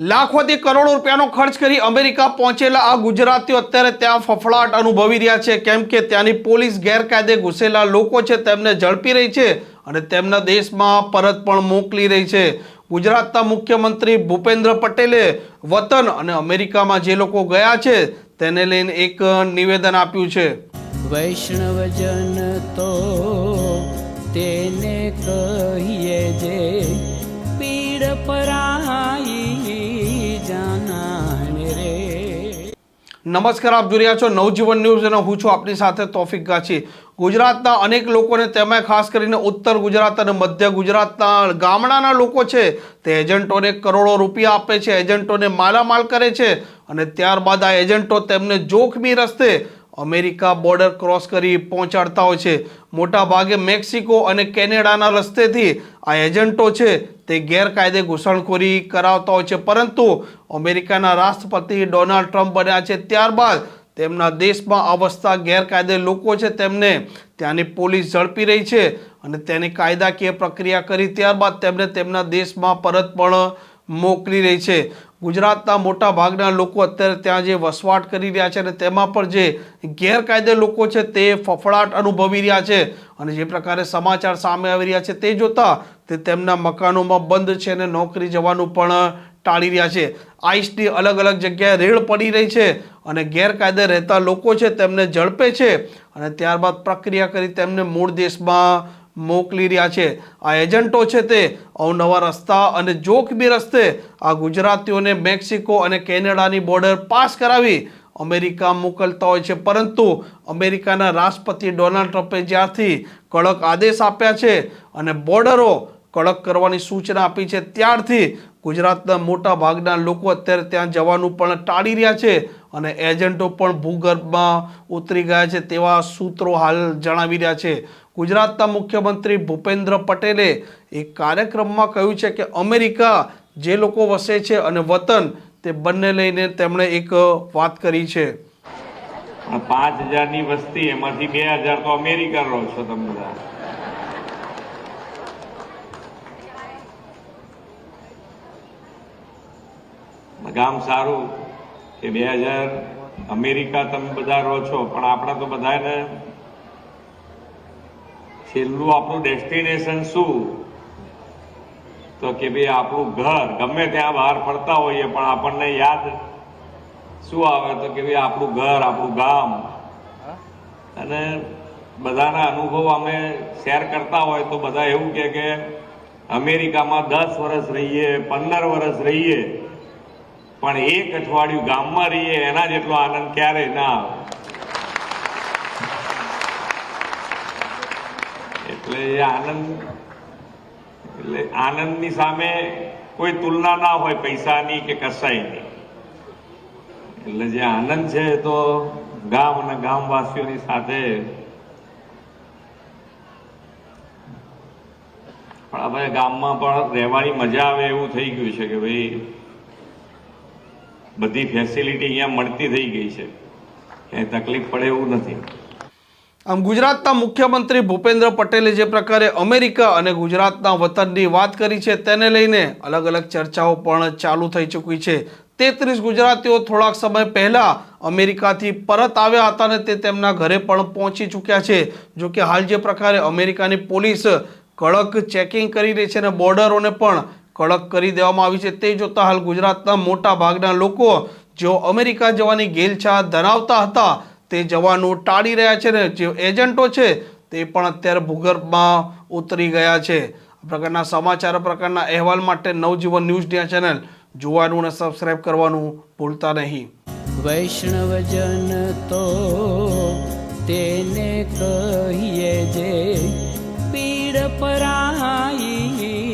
લાખોથી કરોડો રૂપિયાનો ખર્ચ કરી અમેરિકા પહોંચેલા આ ગુજરાતીઓ અત્યારે ત્યાં ફફડાટ અનુભવી રહ્યા છે. કેમ કે ત્યાંની પોલીસ ગેરકાયદે ઘૂસેલા લોકો છે, તેમને ઝડપી રહી છે અને તેમના દેશમાં પરત પણ મોકલી રહી છે. ગુજરાતના મુખ્યમંત્રી ભૂપેન્દ્ર પટેલે વતન અને અમેરિકામાં જે લોકો ગયા છે, તેને લઈને એક નિવેદન આપ્યું છે. વૈષ્ણવજન તો તેને કહીએ જે પીડ પરાઈ જાનાને રે. નમસ્કાર, આપ જોઈ રહ્યા છો નવજીવન ન્યૂઝ અને હું છું આપની સાથે તોફિક ગાછી ગુજરાતના અનેક લોકોને તેમાં ખાસ કરીને ઉત્તર ગુજરાત અને મધ્ય ગુજરાતના ગામડાના લોકો છે તે એજન્ટોને કરોડો રૂપિયા આપે છે, એજન્ટોને માલામાલ કરે છે અને ત્યારબાદ આ એજન્ટો તેમને જોખમી રસ્તે અમેરિકા બોર્ડર ક્રોસ કરી પહોંચાડતા હોય છે. મોટા ભાગે મેક્સિકો અને કેનેડાના રસ્તેથી આ એજન્ટો છે તે ગેરકાયદે ઘૂસણખોરી કરાવતા હોય છે. પરંતુ અમેરિકાના રાષ્ટ્રપતિ ડોનાલ્ડ ટ્રમ્પ બન્યા છે ત્યારબાદ તેમના દેશમાં અવસ્થા ગેરકાયદે લોકો છે તેમને ત્યાંની પોલીસ ઝડપી રહી છે અને તેની કાયદાકીય પ્રક્રિયા કરી. ત્યારબાદ તેમને તેમના દેશમાં પરત પણ મોકલી રહી છે. ગુજરાતના મોટા ભાગના લોકો અત્યારે ત્યાં જે વસવાટ કરી રહ્યા છે અને તેમાં પણ જે ગેરકાયદે લોકો છે તે ફફડાટ અનુભવી રહ્યા છે અને જે પ્રકારે સમાચાર સામે આવી રહ્યા છે તે જોતા તે તેમના મકાનોમાં બંધ છે અને નોકરી જવાનું પણ ટાળી રહ્યા છે. આઈસની અલગ અલગ જગ્યાએ રેડ પડી રહી છે અને ગેરકાયદે રહેતા લોકો છે તેમને ઝડપે છે અને ત્યારબાદ પ્રક્રિયા કરી તેમને મૂળ દેશમાં મોકલી રહ્યા છે. આ એજન્ટો છે તે અવનવા રસ્તા અને જોખમી રસ્તે આ ગુજરાતીઓને મેક્સિકો અને કેનેડાની બોર્ડર પાસ કરાવી અમેરિકા મોકલતા હોય છે. પરંતુ અમેરિકાના રાષ્ટ્રપતિ ડોનાલ્ડ ટ્રમ્પે જ્યારથી કડક આદેશ આપ્યા છે અને બોર્ડરો કડક કરવાની સૂચના આપી છે, ત્યારથી ગુજરાતના મોટા ભાગના લોકો અત્યારે ત્યાં જવાનું પણ ટાળી રહ્યા છે અને એજન્ટો પણ ભૂગર્ભમાં ઉતરી ગયા છે તેવા સૂત્રો હાલ જણાવી રહ્યા છે. ગુજરાતના મુખ્યમંત્રી ભૂપેન્દ્ર પટેલે એક કાર્યક્રમમાં કહ્યું છે કે અમેરિકા જે લોકો વસે છે અને વતન તે બંને લઈને તેમણે એક વાત કરી છે. પાંચ હજારની વસ્તી, એમાંથી બે હજાર તો અમેરિકા રહો છો તમે બધા. ગામ સારું કે બે હજાર અમેરિકા તમે બધા રહો છો, પણ આપણા તો બધાને છેલ્લું આપણું ડેસ્ટિનેશન શું? તો કે ભાઈ આપણું ઘર, ગમે ત્યાં બહાર ફરતા હોઈએ, પણ આપણને યાદ શું આવે? તો કે ભાઈ આપણું ઘર, આપણું ગામ. અને બધાના અનુભવ અમે શેર કરતા હોય તો બધા એવું કે અમેરિકામાં દસ વર્ષ રહીએ, પંદર વર્ષ રહીએ. પણ એક અઠવાડિયું ગામમાં રહીએ, એના જેટલો આનંદ ક્યારેય ના આવે. એટલે એ આનંદ, એટલે આનંદની સામે કોઈ તુલના ના હોય, પૈસાની કે કસાઈની. એટલે જે આનંદ છે તો ગામ અને ગામવાસીઓની સાથે. પણ હવે ગામમાં પણ રહેવાની મજા આવે એવું થઈ ગયું છે કે ભાઈ બધી ફેસિલિટી અહીંયા મળતી થઈ ગઈ છે. ક્યાંય તકલીફ પડે એવું નથી. આમ ગુજરાતના મુખ્યમંત્રી ભૂપેન્દ્ર પટેલે જે પ્રકારે અમેરિકા અને ગુજરાતના વતનની વાત કરી છે તેને લઈને અલગ અલગ ચર્ચાઓ પણ ચાલુ થઈ ચૂકી છે. તેત્રીસ ગુજરાતીઓ થોડાક સમય પહેલાં અમેરિકાથી પરત આવ્યા હતા અને તે તેમના ઘરે પણ પહોંચી ચૂક્યા છે. જો કે હાલ જે પ્રકારે અમેરિકાની પોલીસ કડક ચેકિંગ કરી રહી છે અને બોર્ડરોને પણ કડક કરી દેવામાં આવી છે. તે જોતા હાલ ગુજરાતના મોટા ભાગના લોકો જેઓ અમેરિકા જવાની ગેલછા ધરાવતા હતા, તે જવાનું ટાળી રહ્યા છે ને જે એજન્ટો છે, તે પણ અત્યારે ભૂગર્ભમાં ઉતરી ગયા છે. આ પ્રકારના સમાચાર પ્રકારના અહેવાલ માટે નવજીવન ન્યૂઝ ચેનલ જોવાનું અને સબસ્ક્રાઇબ કરવાનું ભૂલતા નહીં. વૈષ્ણવજન તો તેને કહીએ જે પીડ પરાઈ